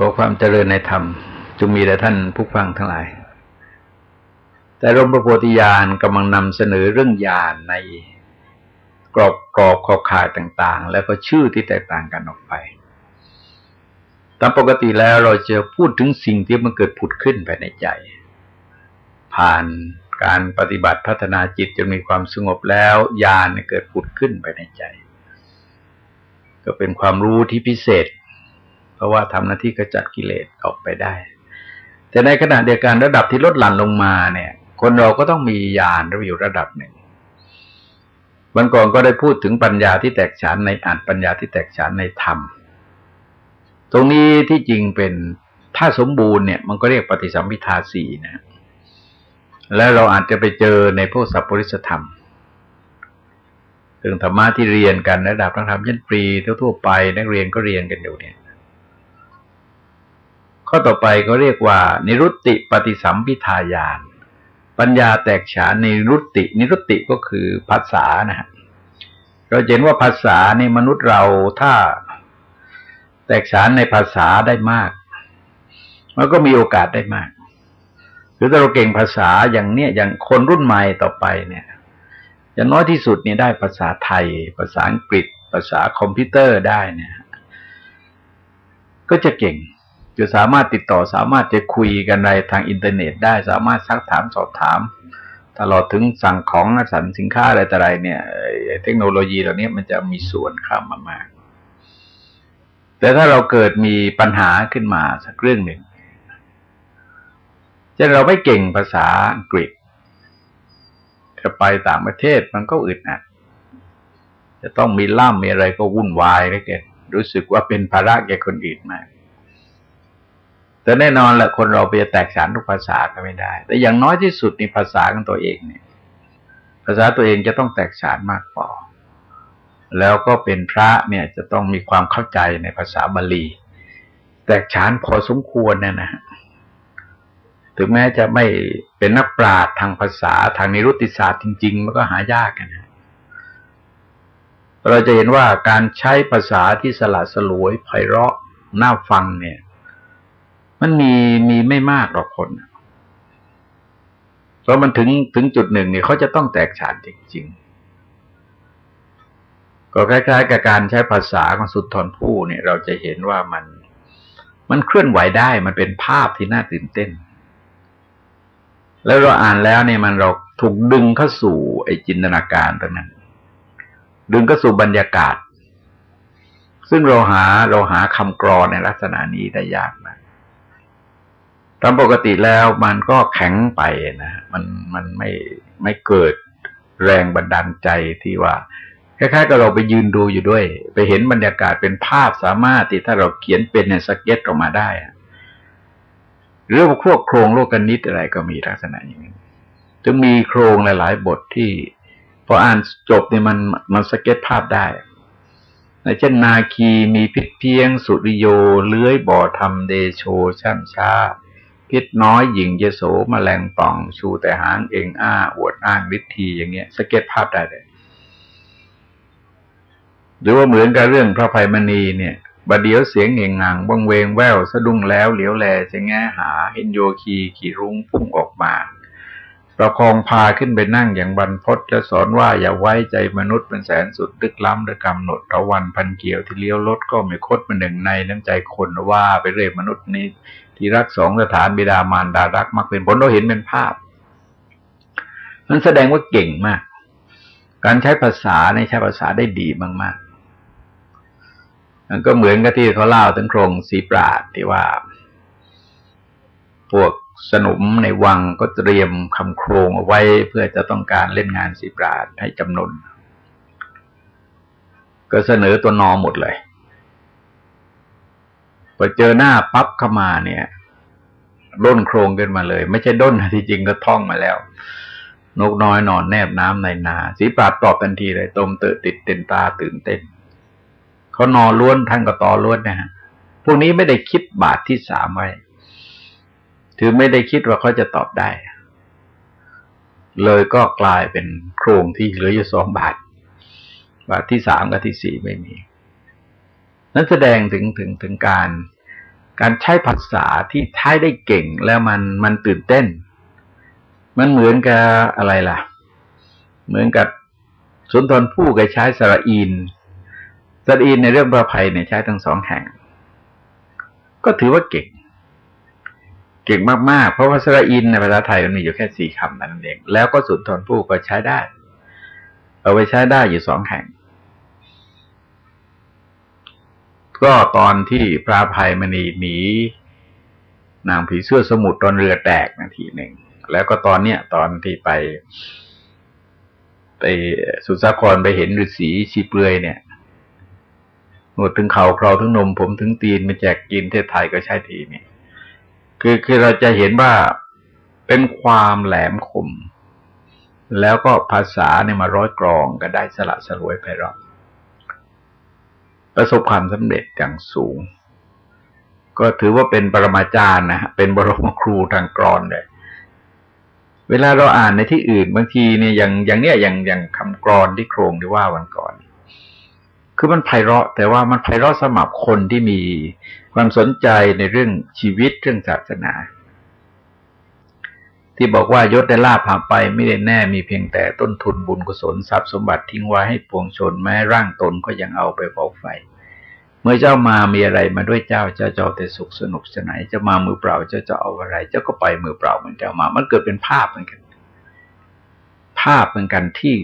ขอความเจริญในธรรมจงมีแด่ท่านผู้ฟังทั้งหลาย แต่รมพระโพธิญาณกำลังนำเสนอเรื่องญาณในกรอบกรอบขอบข่ายต่างๆ แล้วก็ชื่อที่แตกต่างกันออกไป ตามปกติแล้วเราจะพูดถึงสิ่งที่มันเกิดผุดขึ้นภายในใจ ผ่านการปฏิบัติพัฒนาจิตจนมีความสงบแล้วญาณเกิดผุดขึ้นภายในใจ ก็เป็นความรู้ที่พิเศษ เพราะว่าทำหน้าที่กระจัดกิเลสออกไปได้ แต่ในขณะเดียวกันระดับที่ลดหลั่นลงมาเนี่ย คนเราก็ต้องมีญาณระอยู่ระดับหนึ่งวันก่อนก็ได้พูดถึงปัญญาที่แตกฉานในอัตปัญญาที่แตกฉานในธรรม ตรงนี้ที่จริงเป็นถ้าสมบูรณ์เนี่ย มันก็เรียกปฏิสัมพิทาสีนะแล้วเราอาจจะไปเจอในพวกสัพปริสธรรมเรื่องธรรมะที่เรียนกันระดับพระธรรมยันปรีทั่วไป นักเรียนก็เรียนกันอยู่เนี่ย ข้อต่อไปก็เรียกว่า นิรุตติปฏิสัมพิทายาน ปัญญาแตกฉานในรุตติ นิรุตติก็คือภาษานะฮะเราเห็นว่าภาษาในมนุษย์เราถ้าแตกฉานในภาษาได้มากมันก็มีโอกาสได้มาก หรือถ้าเราเก่งภาษาอย่างเนี้ยอย่างคนรุ่นใหม่ต่อไปเนี่ยอย่างน้อยที่สุดเนี่ยได้ภาษาไทย ภาษาอังกฤษ ภาษาคอมพิวเตอร์ได้เนี่ย ก็จะเก่ง จะสามารถติดต่อสามารถจะคุยกันในทางอินเทอร์เน็ตได้สามารถซักถามสอบถาม ตลอดถึงสั่งของสั่งสินค้าอะไรต่ออะไรเนี่ยเทคโนโลยีเหล่านี้มันจะมีส่วนข้ามามาก แต่ถ้าเราเกิดมีปัญหาขึ้นมาสักเรื่องหนึ่งช่นเราไม่เก่งภาษาอังกฤษจะไปต่างประเทศมันก็อึดอัดจะต้องมีล่ามมีอะไรก็วุ่นวายเลยแกรู้สึกว่าเป็นภาระแก่คนอื่นมาก แต่แน่นอนแหละคนเราไปแตกฉานทุกภาษาก็ไม่ได้ แต่อย่างน้อยที่สุดในภาษาของตัวเองเนี่ย ภาษาตัวเองจะต้องแตกฉานมากพอแล้วก็เป็นพระเนี่ยจะต้องมีความเข้าใจในภาษาบาลี แตกฉานพอสมควรเนี่ยนะถึงแม้จะไม่เป็นนักปราชญ์ทางภาษาทางนิรุติศาสตร์จริง ๆ มันก็หายากกันนะเราจะเห็นว่าการใช้ภาษาที่สละสลวยไพเราะน่าฟังเนี่ย มันมีมีไม่มากหรอกคนเพราะมันถึงถึงจุดหนึ่งเนี่ยเขาจะต้องแตกฉานจริงๆ ก็คล้ายๆ กับการใช้ภาษาของสุดทนผู้เนี่ย เราจะเห็นว่ามัน มันเคลื่อนไหวได้มันเป็นภาพที่น่าตื่นเต้น แล้วเราอ่านแล้วเนี่ยมันเราถูกดึงเข้าสู่ไอ้จินตนาการตรงนั้น ดึงเข้าสู่บรรยากาศซึ่งเราหาเราหาคำกรอนในลักษณะนี้ได้ยากนะ ตามปกติแล้วมันก็แข็งไปนะมันมันไม่ไม่เกิดแรงบันดาลใจที่ว่าคล้ายๆกับเราไปยืนดูอยู่ด้วย ไปเห็นบรรยากาศเป็นภาพสามารถที่ถ้าเราเขียนเป็นในสเก็ตออกมาได้หรือพวกโครงโลกนิตอะไรก็มีลักษณะอย่างนี้จึงมีโครงหลาย ๆ บทที่พออ่านจบเนี่ยมันมันสเก็ตภาพได้ในเช่นนาคีมีพิษเพียง สุริโย เลื้อยบ่อทำเดโชช่ำช้า พิษน้อยหญิงเยโสมแมลงป่อง ชูแต่หางเองอ้า อวดอ้างฤทธีอย่างเงี้ยสเก็ตภาพได้เลยหรือว่าเหมือนกับเรื่องพระภัยมณีเนี่ยบดเดียวเสียงเง่งงังบังเวงแววสะดุ้งแล้วเหลียวแลจะแง่หา เห็นโยคีขี่รุ้งพุ่งออกมาประคองพาขึ้นไปนั่งอย่างบรรพศและสอนว่าอย่าไว้ใจมนุษย์เป็นแสนสุดดึกล้ำด้วยกำหนดตะวันพันเกี่ยวที่เลี้ยวรถก็ไม่คดเป็นหนึ่งในน้ำใจคนว่าไปเรื่อยมนุษย์นี้ ที่รักสองสถานบิดามารดารักมักเป็นผลเราเห็นเป็นภาพ มันแสดงว่าเก่งมาก การใช้ภาษาในใช้ภาษาได้ดีมากๆมันก็เหมือนกับที่เขาเล่าถึงโครงสีปราดที่ว่า พวกสนุมในวังก็เตรียมคำโครงเอาไว้เพื่อจะต้องการเล่นงานสีปราดให้จำนวนก็เสนอตัวนอหมดเลย พอเจอหน้าปั๊บเข้ามาเนี่ยด้นโครงขึ้นมาเลย ไม่ใช่ด้นที่จริงก็ท่องมาแล้ว นกน้อยนอนแนบน้ำในนา สีปราดตอบทันทีเลยตมเตอติดเต็นตาตื่นเต้นเขานอนล้วนท่านก็ตอล้วนนะฮะพวกนี้ไม่ได้คิดบาทที่สามไว้ถือไม่ได้คิดว่าเขาจะตอบได้ เลยก็กลายเป็นโครงที่เหลืออยู่สองบาท บาทที่สามกับที่สี่ไม่มี นั้นแสดงถึงถึงถึงการ การใช้ภาษาที่ใช้ได้เก่งแล้วมันมันตื่นเต้น มันเหมือนกับอะไรล่ะ เหมือนกับสุนทรภู่กับใช้สระอินสระอินในเรื่องประภัยเนี่ยใช้ทั้งสองแห่ง ก็ถือว่าเก่ง เก่งมากๆ เพราะว่าสระอินในภาษาไทยมันมีอยู่แค่สี่คำนั่นเอง แล้วก็สุนทรภู่ก็ใช้ได้ เอาไปใช้ได้อยู่สองแห่ง ก็ตอนที่พระภัยมณีหนี นางผีเสื้อสมุทรตอนเรือแตกนาทีหนึ่ง แล้วก็ตอนเนี้ยตอนที่ไป ไปสุสาครไปเห็นฤาษีชีเปลือยเนี่ยหนวดถึงเขาเคราถึงนม ผมถึงตีนมาแจกกินเทศไทยก็ใช่ทีนี่คือคือเราจะเห็นว่าเป็นความแหลมคม แล้วก็ภาษาเนี่ยมาร้อยกรองก็ได้สละสลวยไปรอบ ประสบความสำเร็จอย่างสูง ก็ถือว่าเป็นปรมาจารย์นะเป็นบรมครูทางกรอนเลยเวลาเราอ่านในที่อื่นบางทีเนี่ยอย่างอย่างเนี้ยอย่างอย่างคำกรอนที่โครงที่ว่าวันก่อน คือมันไพเราะ แต่ว่ามันไพเราะสมับคนที่มีความสนใจในเรื่องชีวิตเรื่องศาสนา ที่บอกว่ายศได้ลาภผ่านไปไม่ได้แน่มีเพียงแต่ต้นทุนบุญกุศลทรัพย์สมบัติทิ้งไว้ให้ปวงชนแม้ร่างตนก็ยังเอาไปเผาไฟ เมื่อเจ้ามามีอะไรมาด้วยเจ้าเจ้าจะแต่สุขสนุกสนานจะมามือเปล่าเจ้าจะเอาอะไร เจ้าก็ไปมือเปล่าเหมือนเจ้ามา มันเกิดเป็นภาพเหมือนกัน ภาพเหมือนกันที่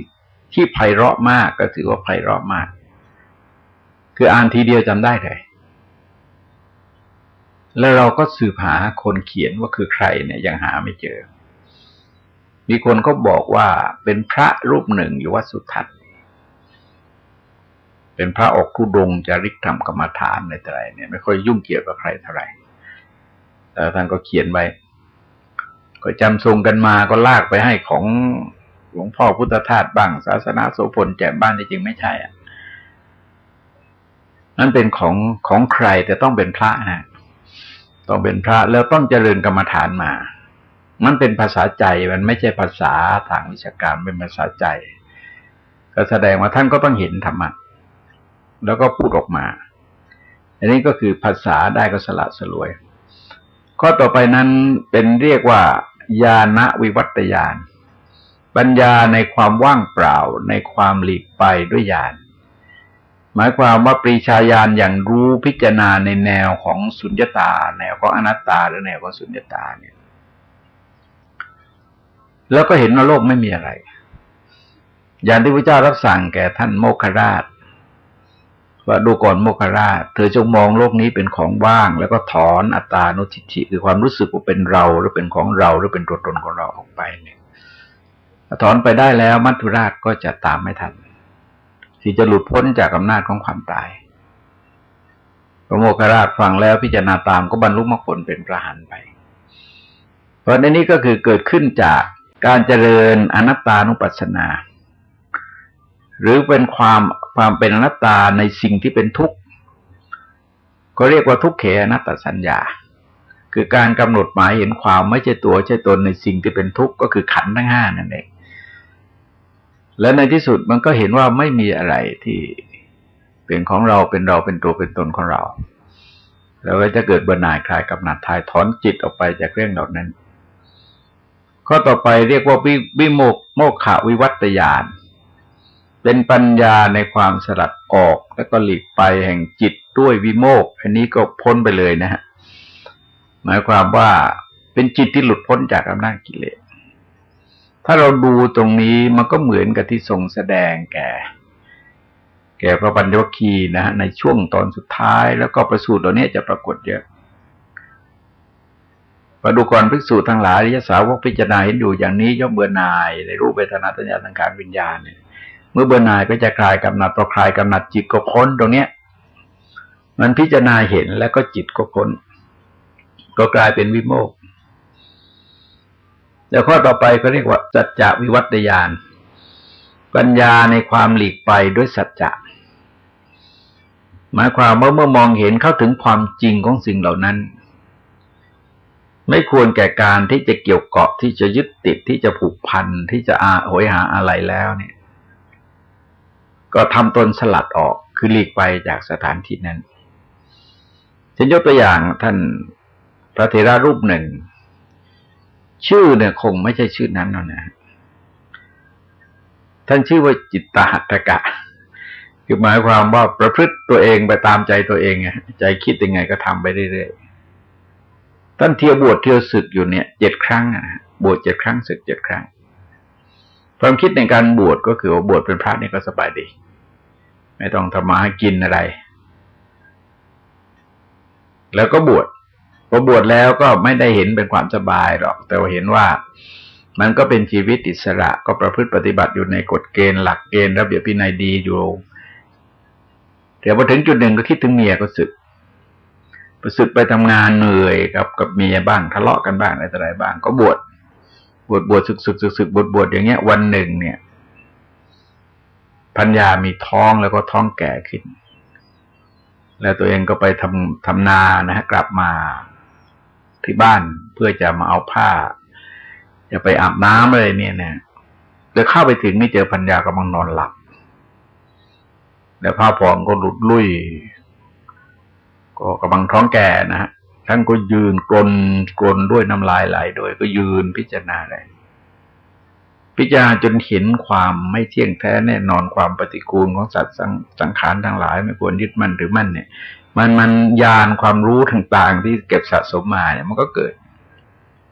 ที่ไพเราะมากก็ถือว่าไพเราะมาก คืออ่านทีเดียวจำได้เลยแล้วเราก็สืบหาคนเขียนว่าคือใครเนี่ยยังหาไม่เจอ มีคนก็บอกว่าเป็นพระรูปหนึ่งอยู่วัดสุทัศน์ เป็นพระออกคูดงจะริกทำกรรมฐานในแต่ไรเนี่ย ไม่ค่อยยุ่งเกี่ยวกับใครเท่าไหร่แต่ท่านก็เขียนไว้ก็จำทรงกันมาก็ลากไปให้ของหลวงพ่อพุทธทาสบ้าง ศาสนาโสพลแจกบ้านจริงไม่ใช่อะนั่นเป็นของของใครแต่ต้องเป็นพระนะต้องเป็นพระแล้วต้องเจริญกรรมฐานมา มันเป็นภาษาใจมันไม่ใช่ภาษาทางวิชาการเป็นภาษาใจ ก็แสดงว่าท่านก็ต้องเห็นธรรมะแล้วก็พูดออกมา อันนี้ก็คือภาษาได้ก็สละสลวย ข้อต่อไปนั้นเป็นเรียกว่า ญาณวิวัตยานปัญญาในความว่างเปล่าในความหลีกไปด้วยญาณหมายความว่าปรีชาญาณอย่างรู้พิจารณาในแนวของสุญญตา แนวของอนัตตาหรือแนวของสุญญตาเนี่ย แล้วก็เห็นว่าโลกไม่มีอะไร อย่างที่พระเจ้ารับสั่งแก่ท่านโมคราช ว่าดูก่อนโมคราช เธอจงมองโลกนี้เป็นของว่าง แล้วก็ถอนอัตตานุทิฏฐิคือความรู้สึกว่าเป็นเราหรือเป็นของเราหรือเป็นตัวตนของเราออกไปเนี่ยถอนไปได้แล้วมัทุราชก็จะตามไม่ทันที่จะหลุดพ้นจากอำนาจของความตายพระโมคคราชฟังแล้วพิจารณาตามก็บรรลุมรรคผลเป็นพระหันไป เพราะในนี้ก็คือเกิดขึ้นจาก การเจริญอนัตตานุปัสสนา หรือเป็นความความเป็นอนัตตาในสิ่งที่เป็นทุกข์ ก็เรียกว่าทุกเขอนัตตสัญญา คือการกำหนดหมายเห็นความไม่ใช่ตัวใช่ตนในสิ่งที่เป็นทุกข์ก็คือขันธ์ทั้งห้านั่นเองและในที่สุดมันก็เห็นว่าไม่มีอะไรที่เป็นของเราเป็นเราเป็นตัวเป็นตนของเรา แล้วก็จะเกิดเบื่อหน่ายคลายกำหนัดทายถอนจิตออกไปจากเรื่องเหล่านั้น ข้อต่อไปเรียกว่าวิโมกโมกขาวิวัตยาน เป็นปัญญาในความสลัดออกและก็หลีกไปแห่งจิตด้วยวิโมก อันนี้ก็พ้นไปเลยนะฮะ หมายความว่าเป็นจิตที่หลุดพ้นจากอำนาจกิเลส ถ้าเราดูตรงนี้มันก็เหมือนกับที่ทรงแสดงแก่ แก่พระปัญญวคีนะฮะในช่วงตอนสุดท้ายแล้วก็ประสูตรเหล่านี้จะปรากฏเยอะ พอดูก่อนภิกษุทั้งหลายยศาวกพิจารณาเห็นอยู่อย่างนี้ย่อมเบื่อหน่ายในรูปเวทนาตัญญาสังขารวิญญาณเนี่ยเมื่อเบื่อหน่ายก็จะคลายกำหนัดพอคลายกำหนัดจิตก็พ้นตรงเนี้ย มันพิจารณาเห็นแล้วก็จิตก็พ้น ก็กลายเป็นวิโมกข์แล้วข้อต่อไปก็เรียกว่าสัจจะวิวัตยานปัญญาในความหลีกไปด้วยสัจจะหมายความว่าเมื่อมองเห็นเข้าถึงความจริงของสิ่งเหล่านั้น ไม่ควรแก่การที่จะเกี่ยวเกาะที่จะยึดติดที่จะผูกพันที่จะอาโหยหาอะไรแล้วเนี่ย ก็ทำตนสลัดออกคือหลีกไปจากสถานที่นั้นฉันยกตัวอย่างท่านพระเทรารูปหนึ่ง ชื่อเนี่ยคงไม่ใช่ชื่อนั้นหรอกนะท่านชื่อว่าจิตตหัตถกะ คือหมายความว่าประพฤติตัวเองไปตามใจตัวเองไงใจคิดยังไงก็ทำไปเรื่อยๆ ท่านเทียวบวชเทียวศึกอยู่เนี่ยเจ็ดครั้งนะบวชเจ็ดครั้งศึกเจ็ดครั้ง ความคิดในการบวชก็คือว่าบวชเป็นพระนี่ก็สบายดี ไม่ต้องทำมาหากินอะไร แล้วก็บวชพอบวชแล้วก็ไม่ได้เห็นเป็นความสบายหรอก แต่ว่าเห็นว่ามันก็เป็นชีวิตอิสระก็ประพฤติปฏิบัติอยู่ในกฎเกณฑ์หลักเกณฑ์ระเบียบพินัยดีอยู่แต่พอถึงจุดหนึ่งก็คิดถึงเมียก็สึก สึกไปทำงานเหนื่อยกับกับเมียบ้างทะเลาะกันบ้างอะไรต่ออะไรบ้าง ก็บวชบวชบวชศึกศึกศึกศึกบวชบวชอย่างเงี้ย วันหนึ่งเนี่ยพัญญามีท้องแล้วก็ท้องแก่ขึ้น แล้วตัวเองก็ไปทำทำนานะฮะกลับมาที่บ้านเพื่อจะมาเอาผ้า จะไปอาบน้ำเลยเนี่ยเนี่ยเดี๋ยวเข้าไปถึงนี่เจอพัญญากำลังนอนหลับ แล้วผ้าผ่อนก็หลุดลุ่ย ก็กำลังท้องแก่นะฮะท่านก็ยืนกลนกลนด้วยน้ำลายไหลโดยก็ยืนพิจารณาเลย พิจารณาจนเห็นความไม่เที่ยงแท้แน่นอนความปฏิกูลของสัตว์สังขารทั้งหลาย ไม่ควรยึดมั่นหรือมั่นเนี่ย มันมันยานความรู้ต่างๆ ที่เก็บสะสมมาเนี่ยมันก็เกิดจ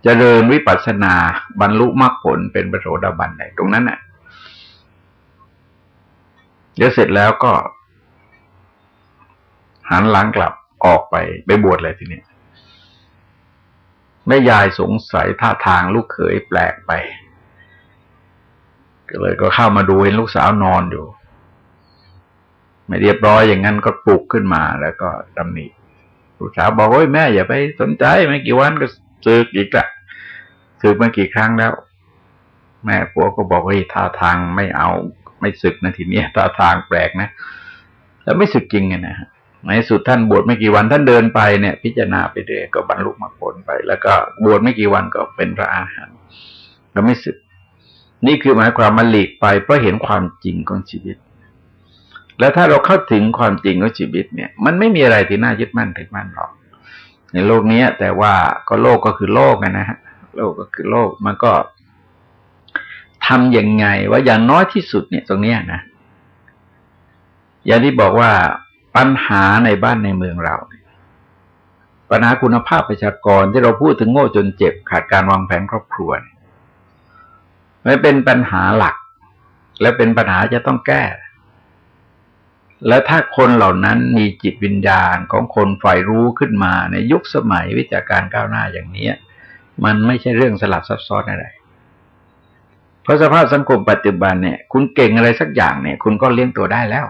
เจริญวิปัสสนาบรรลุมรรคผลเป็นปโสดาบันได้ตรงนั้นน่ะเดี๋ยวเสร็จแล้วก็ หันหลังกลับ ออกไปไปบวชเลยทีนี้แม่ยายสงสัยท่าทางลูกเขยแปลกไปก็เลยก็เข้ามาดูเห็นลูกสาวนอนอยู่ ไม่เรียบร้อยอย่างนั้นก็ปลุกขึ้นมาแล้วก็ตำหนิลูกสาวบอกว่าแม่อย่าไปสนใจไม่กี่วันก็สึกอีกละสึกมากี่ครั้งแล้ว แม่ผัวก็บอกว่าท่าทางไม่เอา ไม่ศึกนะทีนี้ท่าทางแปลกนะแล้วไม่ศึกจริงไงนะฮะ ในสุดท่านบวชไม่กี่วันท่านเดินไปเนี่ยพิจารณาไปเรื่อยก็บรรลุมรรคผลไป แล้วก็บวชไม่กี่วันก็เป็นพระอาหารก็ไม่สึก นี่คือหมายความมาหลีกไปเพราะเห็นความจริงของชีวิต แล้วถ้าเราเข้าถึงความจริงของชีวิตเนี่ย มันไม่มีอะไรที่น่ายึดมั่นถึงมั่นหรอก ในโลกนี้แต่ว่าก็โลกก็คือโลกนะฮะโลกก็คือโลกมันก็ทำยังไงว่าอย่างน้อยที่สุดเนี่ยตรงนี้นะอย่างที่บอกว่า ปัญหาในบ้านในเมืองเราปัญหาคุณภาพประชากรที่เราพูดถึงโง่จนเจ็บ ขาดการวางแผนครอบครัวไม่เป็นปัญหาหลัก และเป็นปัญหาจะต้องแก้ และถ้าคนเหล่านั้นมีจิตวิญญาณของคนฝ่ายรู้ขึ้นมาในยุคสมัยวิจาการก้าวหน้าอย่างนี้มันไม่ใช่เรื่องสลับซับซ้อนอะไร เพราะสภาพสังคมปัจจุบันเนี่ย คุณเก่งอะไรสักอย่างเนี่ย คุณก็เลี้ยงตัวได้แล้ว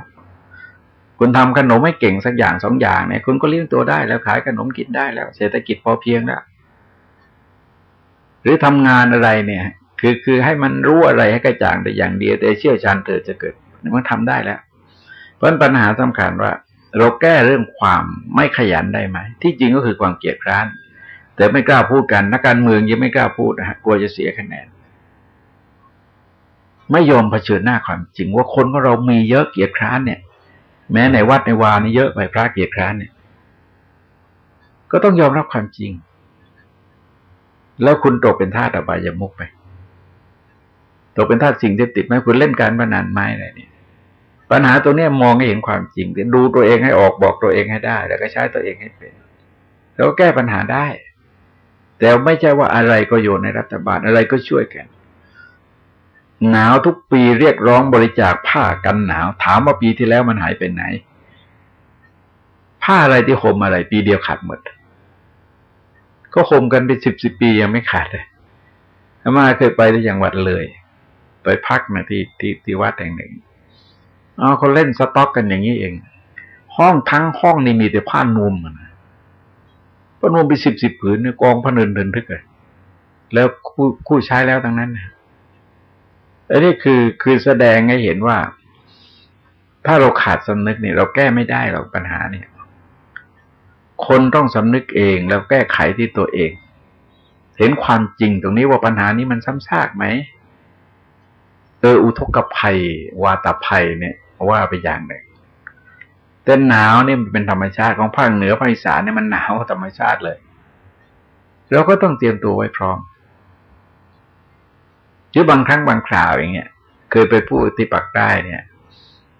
คุณทำขนมไม่เก่งสักอย่างสองอย่างเนี่ยคุณก็เลี้ยงตัวได้แล้วขายขนมกินได้แล้ว เศรษฐกิจพอเพียงแล้วหรือทำงานอะไรเนี่ย คือคือให้มันรู้อะไรให้กระจ่างแต่อย่างเดียวแต่เชื่อชันเธอจะเกิดมันทำได้แล้ว เพราะปัญหาสำคัญว่า เราแก้เรื่องความไม่ขยันได้ไหมที่จริงก็คือความเกียดคร้าน แต่ไม่กล้าพูดกันนักการเมืองยังไม่กล้าพูดนะฮะกลัวจะเสียคะแนนไม่ยอมเผชิญหน้าความจริงว่าคนของเรามีเยอะเกียดคร้านเนี่ย แม้ในวัดในวานี่เยอะไปพระเกียรติคร้านเนี่ย ก็ต้องยอมรับความจริง แล้วคุณตกเป็นทาสอบายมุกไปตกเป็นทาสสิ่งที่ติดไหมคุณเล่นการพนันไหมอะไรเนี่ยปัญหาตัวนี้มองให้เห็นความจริงดูตัวเองให้ออกบอกตัวเองให้ได้ แล้วก็ใช้ตัวเองให้เป็นแล้วก็แก้ปัญหาได้ แต่ไม่ใช่ว่าอะไรก็โยนในรัฐบาลอะไรก็ช่วยกัน หนาวทุกปีเรียกร้องบริจาคผ้ากันหนาว ถามว่าปีที่แล้วมันหายไปไหน ผ้าอะไรที่ห่มอะไร ปีเดียวขาดหมด ก็ห่มกันเป็นสิบสิบปียังไม่ขาดเลยอามาเคยไปที่จังหวัดเลย ไปพักนะที่ที่ที่วัดแห่งหนึ่งอ๋อเขาเล่นสต็อกกันอย่างนี้เอง ห้องทั้งห้องนี่มีแต่ผ้านุ่มนะผ้านุ่มไปสิบสิบผืนเนี่ยกองผ้าเนินเดินทึกเลยแล้วคู่คู่ใช้แล้วทั้งนั้นนะ อันนี้คือคือแสดงให้เห็นว่า ถ้าเราขาดสำนึกเนี่ย เราแก้ไม่ได้หรอกปัญหาเนี่ย คนต้องสำนึกเองแล้วแก้ไขที่ตัวเอง เห็นความจริงตรงนี้ว่าปัญหานี้มันซ้ำซากไหมเอออุทกภัย วาตภัยเนี่ยว่าไปอย่างหนึ่งแต่หนาวเนี่มันเป็นธรรมชาติของภาคเหนือภาคอีสานเนี่ยมันหนาวธรรมชาติเลยเราก็ต้องเตรียมตัวไว้พร้อม หรือบางครั้งบางคราวอย่างเงี้ยเคยไปพูดที่ปากใต้เนี่ย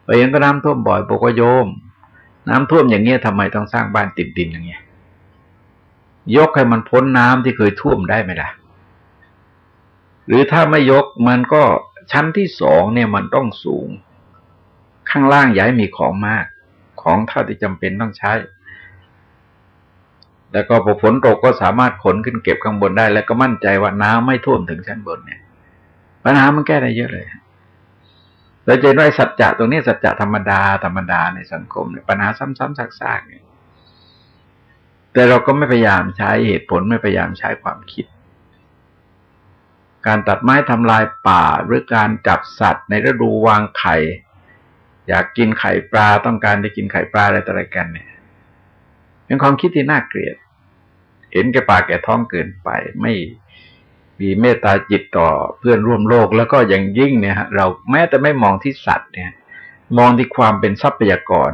ไปยังก็น้ำท่วมบ่อยบอกว่าโยม น้ำท่วมอย่างเงี้ยทำไมต้องสร้างบ้านติดดินอย่างเงี้ย ยกให้มันพ้นน้ำที่เคยท่วมได้ไหมล่ะ หรือถ้าไม่ยกมันก็ชั้นที่สองเนี่ยมันต้องสูง ข้างล่างย้ายมีของมาก ของเท่าที่จำเป็นต้องใช้ แล้วก็พอฝนตกก็สามารถขนขึ้นเก็บข้างบนได้ แล้วก็มั่นใจว่าน้ำไม่ท่วมถึงชั้นบนเนี่ย ปัญหามันแก้ได้เยอะเลยเราจะได้สัจจะตรงนี้สัจจะธรรมดาธรรมดาในสังคมเนี่ยปัญหาซ้ำๆซากๆเนี่ยแต่เราก็ไม่พยายามใช้เหตุผลไม่พยายามใช้ความคิด การตัดไม้ทำลายป่าหรือการจับสัตว์ ในฤดูวางไข่ อยากกินไข่ปลาต้องการจะกินไข่ปลาอะไรต่ออะไรกันเนี่ยเป็นความคิดที่น่าเกลียด เห็นแก่ปากแก่ท้องเกินไป ไม่ มีเมตตาจิตต่อเพื่อนร่วมโลกแล้วก็อย่างยิ่งเนี่ยเราแม้แต่ไม่มองที่สัตว์เนี่ย มองที่ความเป็นทรัพยากร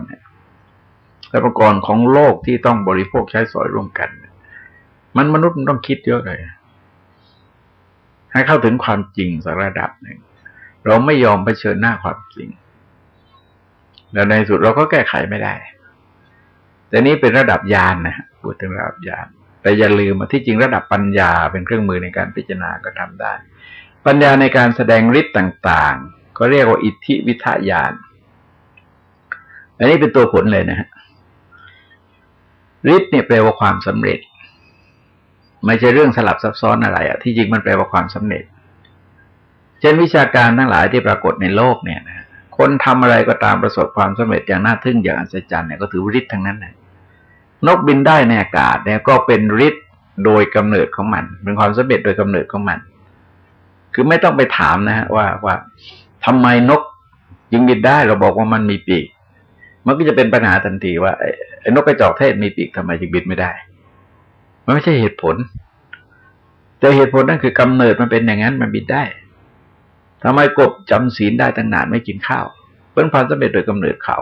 ทรัพยากรของโลกที่ต้องบริโภคใช้สอยร่วมกัน มันมนุษย์มันต้องคิดเยอะเลย ให้เข้าถึงความจริงสักระดับหนึ่งเราไม่ยอมไปเชิญหน้าความจริง แล้วในสุดเราก็แก้ไขไม่ได้ แต่นี้เป็นระดับยานนะพูดถึงระดับยาน แต่อย่าลืมที่จริงระดับปัญญาเป็นเครื่องมือในการพิจารณาก็ทำได้ ปัญญาในการแสดงฤทธิ์ต่างๆ ก็เรียกว่าอิทธิวิทยาน อันนี้เป็นตัวผลเลยนะฮะฤทธิ์เนี่ยแปลว่าความสำเร็จ ไม่ใช่เรื่องสลับซับซ้อนอะไรอะที่จริงมันแปลว่าความสำเร็จ เช่นวิชาการทั้งหลายที่ปรากฏในโลกเนี่ยนะคนทำอะไรก็ตามประสบความสำเร็จอย่างน่าทึ่งอย่างอัศจรรย์เนี่ยก็ถือฤทธิ์ทั้งนั้นเลย นกบินได้ในอากาศเนี่ยก็เป็นฤทธิ์โดยกำเนิดของมัน เป็นความสำเร็จโดยกำเนิดของมัน คือไม่ต้องไปถามนะฮะว่าว่าทำไมนกยิงบินได้เราบอกว่ามันมีปีก มันก็จะเป็นปัญหาทันทีว่าไอ้นกกระจอกเทศมีปีกทำไมจึงบินไม่ได้ มันไม่ใช่เหตุผล แต่เหตุผลนั่นคือกำเนิดมันเป็นอย่างนั้นมันบินได้ทำไมกบจำศีลได้ตั้งนานไม่กินข้าว เป็นความสำเร็จโดยกำเนิดเขา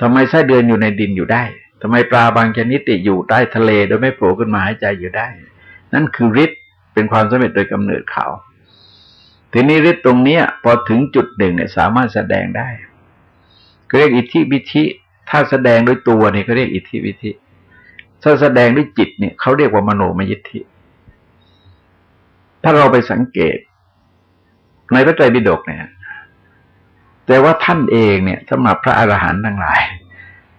ทำไมไส้เดือนอยู่ในดินอยู่ได้ ทำไมปลาบางชนิดติอยู่ใต้ทะเลโดยไม่โผล่ขึ้นมาหายใจอยู่ได้ นั่นคือฤทธิ์เป็นความสำเร็จโดยกำเนิดเขา ทีนี้ฤทธิ์ตรงเนี้ย พอถึงจุดหนึ่งเนี่ยสามารถแสดงได้เรียกอิทธิวิธิถ้าแสดงด้วยตัวเนี่ยเขาเรียกอิทธิวิธิถ้าแสดงด้วยจิตเนี่ยเขาเรียกว่ามโนมยิทธิ ถ้าเราไปสังเกต ในพระไตรปิฎกเนี่ยแต่ว่าท่านเองเนี่ยสำหรับพระอรหันต์ทั้งหลาย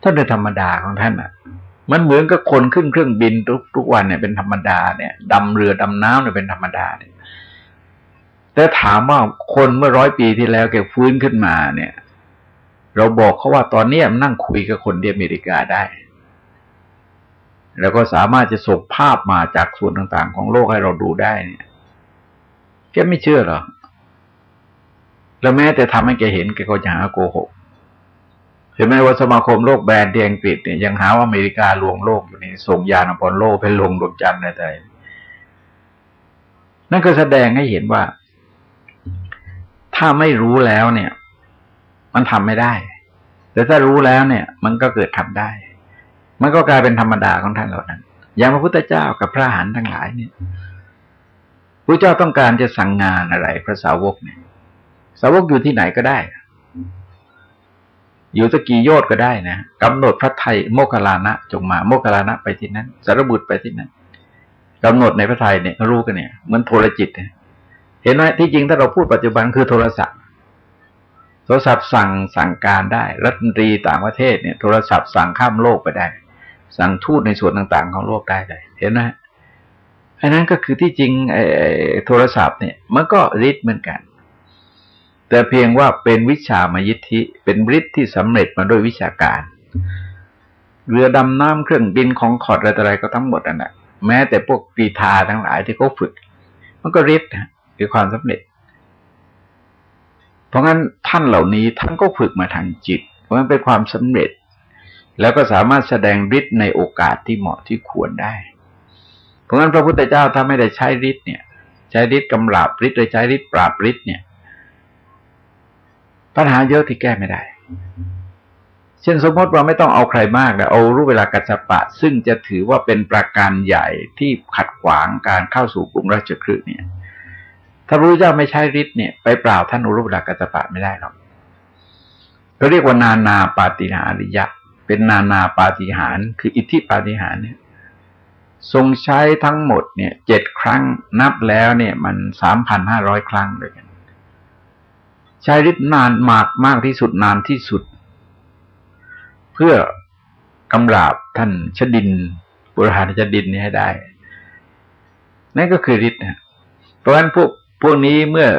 ท่านเป็นธรรมดาของท่านอะ มันเหมือนกับคนขึ้นเครื่องบินทุกทุกวันเนี่ยเป็นธรรมดาเนี่ยดำเรือดำน้ำเนี่ยเป็นธรรมดาเนี่ยแต่ถามว่าคนเมื่อร้อยปีที่แล้วแกฟื้นขึ้นมาเนี่ย เราบอกเขาว่าตอนนี้มันนั่งคุยกับคนที่อเมริกาได้ แล้วก็สามารถจะส่งภาพมาจากส่วนต่าง ๆ ของโลกให้เราดูได้เนี่ยแกไม่เชื่อหรอแล้วแม้แต่ทำให้แกเห็นแกก็จะหาโกหก เห็นไหมว่าสมาคมโลกแบนที่อังกฤษเนี่ยยังหาว่าอเมริกาลวงโลกอยู่นี่ส่งยานอพอลโลไปลงดวงจันทร์อะไรนั่นก็แสดงให้เห็นว่า ถ้าไม่รู้แล้วเนี่ย มันทำไม่ได้ แต่ถ้ารู้แล้วเนี่ย มันก็เกิดทำได้ มันก็กลายเป็นธรรมดาของท่านเหล่านั้น อย่างพระพุทธเจ้ากับพระหันทั้งหลายเนี่ยพระเจ้าต้องการจะสั่งงานอะไรพระสาวกเนี่ย สาวกอยู่ที่ไหนก็ได้ อยู่ตะกี่โยชน์ก็ได้นะกำหนดพระไทยโมคลานะจงมาโมคลานะไปที่นั้น สารบุตรไปที่นั้นกำหนดในพระไทยเนี่ยรู้กันเนี่ยเหมือนโทรจิตเห็นไหมที่จริงถ้าเราพูดปัจจุบันคือโทรศัพท์ โทรศัพท์สั่งสั่งการได้ รัฐมนตรีต่างประเทศเนี่ยโทรศัพท์สั่งข้ามโลกไปได้ สั่งทูตในส่วนต่างๆ ของโลกได้เลยเห็นไหมอันนั้นก็คือที่จริงโทรศัพท์เนี่ยมันก็ริดเหมือนกัน แต่เพียงว่าเป็นวิชามยิทธิ เป็นฤทธิ์ที่สำเร็จมาด้วยวิชาการ เรือดำน้ำเครื่องบินของขอดอะไรอะไรก็ทั้งหมดนั่นแหละแม้แต่พวกปีทาทั้งหลายที่เขาฝึก มันก็ฤทธิ์คือความสำเร็จ เพราะงั้นท่านเหล่านี้ท่านก็ฝึกมาทางจิต เพราะงั้นเป็นความสำเร็จ แล้วก็สามารถแสดงฤทธิ์ในโอกาสที่เหมาะที่ควรได้ เพราะงั้นพระพุทธเจ้าถ้าไม่ได้ใช้ฤทธิ์เนี่ย ใช้ฤทธิ์กำราบฤทธิ์หรือใช้ฤทธิ์ปราบฤทธิ์เนี่ย ปัญหาเยอะที่แก้ไม่ได้ เช่นสมมติว่าไม่ต้องเอาใครมากแต่เอารูปเวลากัจจปะ ซึ่งจะถือว่าเป็นประการใหญ่ที่ขัดขวางการเข้าสู่กรุงราชคฤห์เนี่ยถ้าพระพุทธเจ้าไม่ใช้ฤทธิ์เนี่ยไปเปล่าท่านรูปเวลากัจจปะไม่ได้หรอกเขาเรียกว่านานาปาฏิหาริยะ เป็นนานาปาฏิหารคืออิทธิปาฏิหารเนี่ย ทรงใช้ทั้งหมดเนี่ยเจ็ดครั้งนับแล้วเนี่ย มันสามพันห้าร้อยครั้งเลยกัน ใช้ฤทธิ์นานมากมากที่สุดนานที่สุด เพื่อกำราบท่านชดินบุรหานชดินนี้ให้ได้ นั่นก็คือฤทธิ์นะเพราะฉะนั้นพวกพวกนี้เมื่อ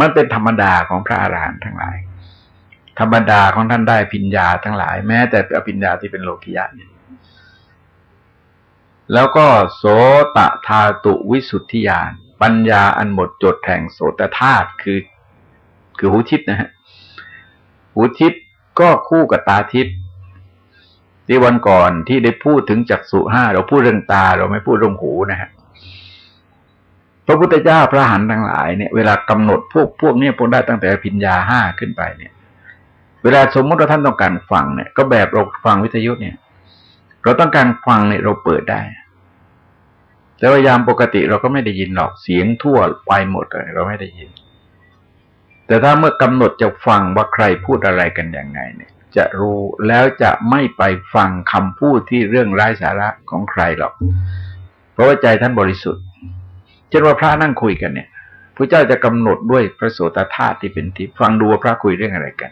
มันเป็นธรรมดาของพระอาหารหันต์ทั้งหลาย ธรรมดาของท่านได้ปิญญาทั้งหลาย แม้แต่อภิญญาที่เป็นโลกิยะเนี่ยแล้วก็โสตทาตุวิสุทธิญาณปัญญาอันหมดจดแห่งโสตธาตุคือ คือหูทิพนะฮะหูทิพก็คู่กับตาทิพที่วันก่อนที่ได้พูดถึงจักษุห้าเราพูดเรื่องตาเราไม่พูดเรื่องหูนะฮะพระพุทธเจ้าพระหันทั้งหลายเนี่ยเวลากำหนดพวกพวกนี้พวกได้ตั้งแต่พิญญาห้าขึ้นไปเนี่ย เวลาสมมติว่าท่านต้องการฟังเนี่ย ก็แบบเราฟังวิทยุเนี่ย เราต้องการฟังเนี่ยเราเปิดได้ แต่ว่ายามปกติเราก็ไม่ได้ยินหรอกเสียงทั่วไปหมดเลยเราไม่ได้ยิน แต่ถ้าเมื่อกำหนดจะฟังว่าใครพูดอะไรกันอย่างไงเนี่ย จะรู้แล้วจะไม่ไปฟังคำพูดที่เรื่องไร้สาระของใครหรอก เพราะว่าใจท่านบริสุทธิ์เช่นว่าพระนั่งคุยกันเนี่ยพระเจ้าจะกำหนดด้วยพระโสตธาตุที่เป็นทิพย์ฟังดูว่าพระคุยเรื่องอะไรกัน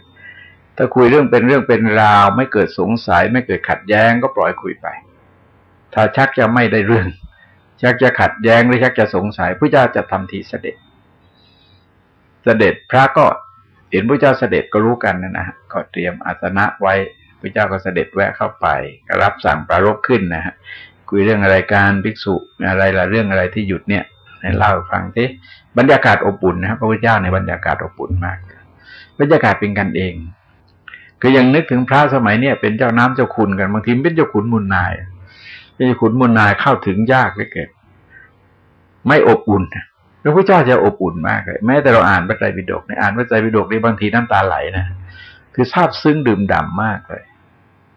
ถ้าคุยเรื่องเป็นเรื่องเป็นราว ไม่เกิดสงสัย ไม่เกิดขัดแย้งก็ปล่อยคุยไป ถ้าชักจะไม่ได้เรื่อง ชักจะขัดแย้งหรือชักจะสงสัยพระเจ้าจะทำทีเสด็จ เสด็จพระก็เห็นพระเจ้าเสด็จก็รู้กันนะนะก็เตรียมอาสนะไว้พระเจ้าก็เสด็จแวะเข้าไปรับสั่งปรารบขึ้นนะฮะคุยเรื่องอะไรการภิกษุอะไรละเรื่องอะไรที่หยุดเนี่ยให้เล่าฟังที่บรรยากาศอบอุ่นนะครับพระพุทธเจ้าในบรรยากาศอบอุ่นมาก บรรยากาศเป็นกันเองคือยังนึกถึงพระสมัยเนี่ยเป็นเจ้าน้ำเจ้าคุณกันบางทีเป็นเจ้าขุนมุนนายเป็นเจ้าขุนมุนนายเข้าถึงยากเลยเกิดไม่อบอุ่น พระพุทธเจ้าจะอบอุ่นมากเลยแม้แต่เราอ่านพระไตรปิฎกเนี่ยอ่านพระไตรปิฎกนี่บางทีน้ำตาไหลนะคือซาบซึ้งดื่มด่ำมากเลย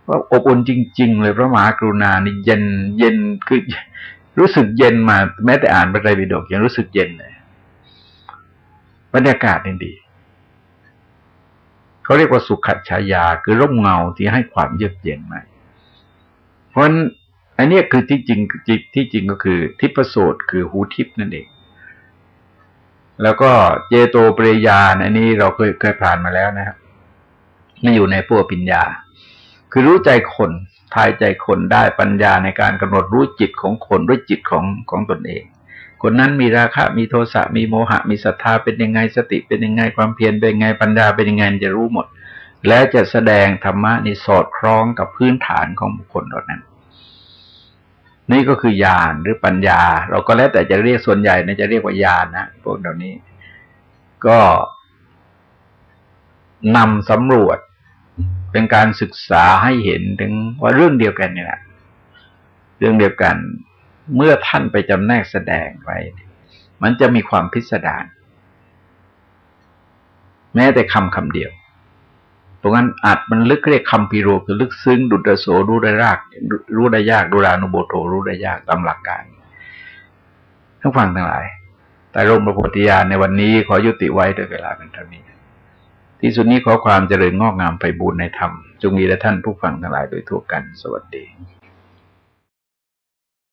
ว่าอบอุ่นจริง ๆ เลยพระมหากรุณานี่เย็นเย็นคือรู้สึกเย็นมา แม้แต่อ่านพระไตรปิฎกยังรู้สึกเย็นเลยบรรยากาศนี่ดีเขาเรียกว่าสุขฉายา คือร่มเงาที่ให้ความเยือกเย็นมาเพราะอันนี้คือที่จริงที่จริงก็คือทิพโสตคือหูทิพนั่นเอง แล้วก็เจโตปริยานอันนี้เราเคยเคยผ่านมาแล้วนะครับไม่อยู่ในพวกปัญญา คือรู้ใจคนทายใจคนได้ปัญญาในการกำหนดรู้จิตของคนด้วยจิตของของตนเอง คนนั้นมีราคะมีโทสะมีโมหะ มีศรัทธาเป็นยังไงสติเป็นยังไงความเพียรเป็นยังไงปัญญาเป็นยังไงจะรู้หมด แล้วจะแสดงธรรมะนี่สอดคล้องกับพื้นฐานของบุคคลเหล่านั้น นี่ก็คือญาณหรือปัญญา เราก็แล้วแต่จะเรียกส่วนใหญ่นะจะเรียกว่าญาณนะพวกเหล่านี้ ก็นำสำรวจเป็นการศึกษาให้เห็นถึงว่าเรื่องเดียวกันนี่แหละเรื่องเดียวกัน เมื่อท่านไปจำแนกแสดงไว้ มันจะมีความพิสดารแม้แต่คำคำเดียว ตรงนั้นอาจมันลึกเรียกคำพิโรคือลึกซึ้งดุจโสรู้ได้ยากรู้ได้ยากดูรานุโบโตรู้ได้ยากตามหลักการทั้งฟังทั้งหลาย แต่ร่มประโพธิญาณในวันนี้ขอยุติไว้ด้วยเวลาเป็นเท่านี้ ที่สุดนี้ขอความเจริญงอกงามไปบูรณนธรรม จงมีแด่ท่านผู้ฟังทั้งหลายโดยทั่วกัน สวัสดี